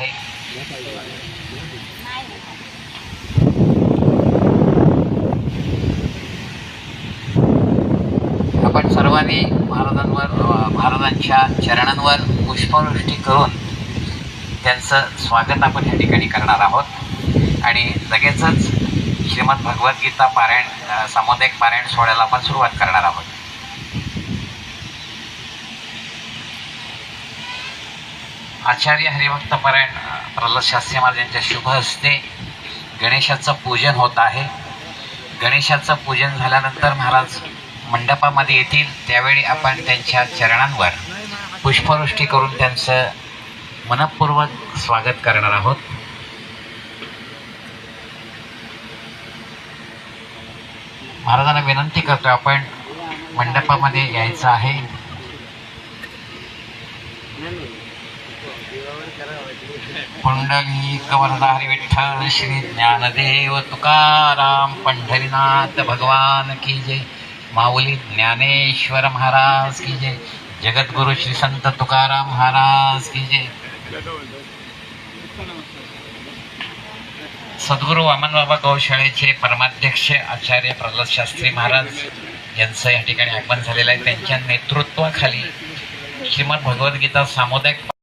आहे. आपण सर्वांनी महाराजांवर महाराजांच्या चरणांवर पुष्पवृष्टी करून त्यांचं स्वागत आपण या ठिकाणी करणार आहोत. आणि लगेचच श्रीमद भगवद्गीता पारायण सामुदायिक पारायण सोहळ्याला आपण सुरुवात करणार आहोत. आचार्य हरिभक्त पारायण प्रल्हाद शास्त्री महाराज यांच्या शुभ हस्ते गणेशाचं पूजन होत आहे. गणेशाचं पूजन झाल्यानंतर महाराज मंडपामध्ये येतील. त्यावेळी आपण त्यांच्या चरणांवर पुष्पवृष्टी करून त्यांचं मनपूर्वक स्वागत करणार आहोत. महाराजांना विनंती करतो आपण मंडपामध्ये यायचं आहे. पुंडली वरदारी विठ्ठल श्री ज्ञानदेव तुकाराम पंढरीनाथ भगवान की जय. माऊली ज्ञानेश्वर महाराज की जय. जगद्गुरु श्री संत तुकाराम महाराज की जय. सद्गुरू वामन बाबा गौशाळेचे परमाध्यक्ष आचार्य प्रल्हाद शास्त्री महाराज यांचं या ठिकाणी आगमन झालेलं आहे. त्यांच्या नेतृत्वाखाली श्रीमद भगवद्गीता सामुदायिक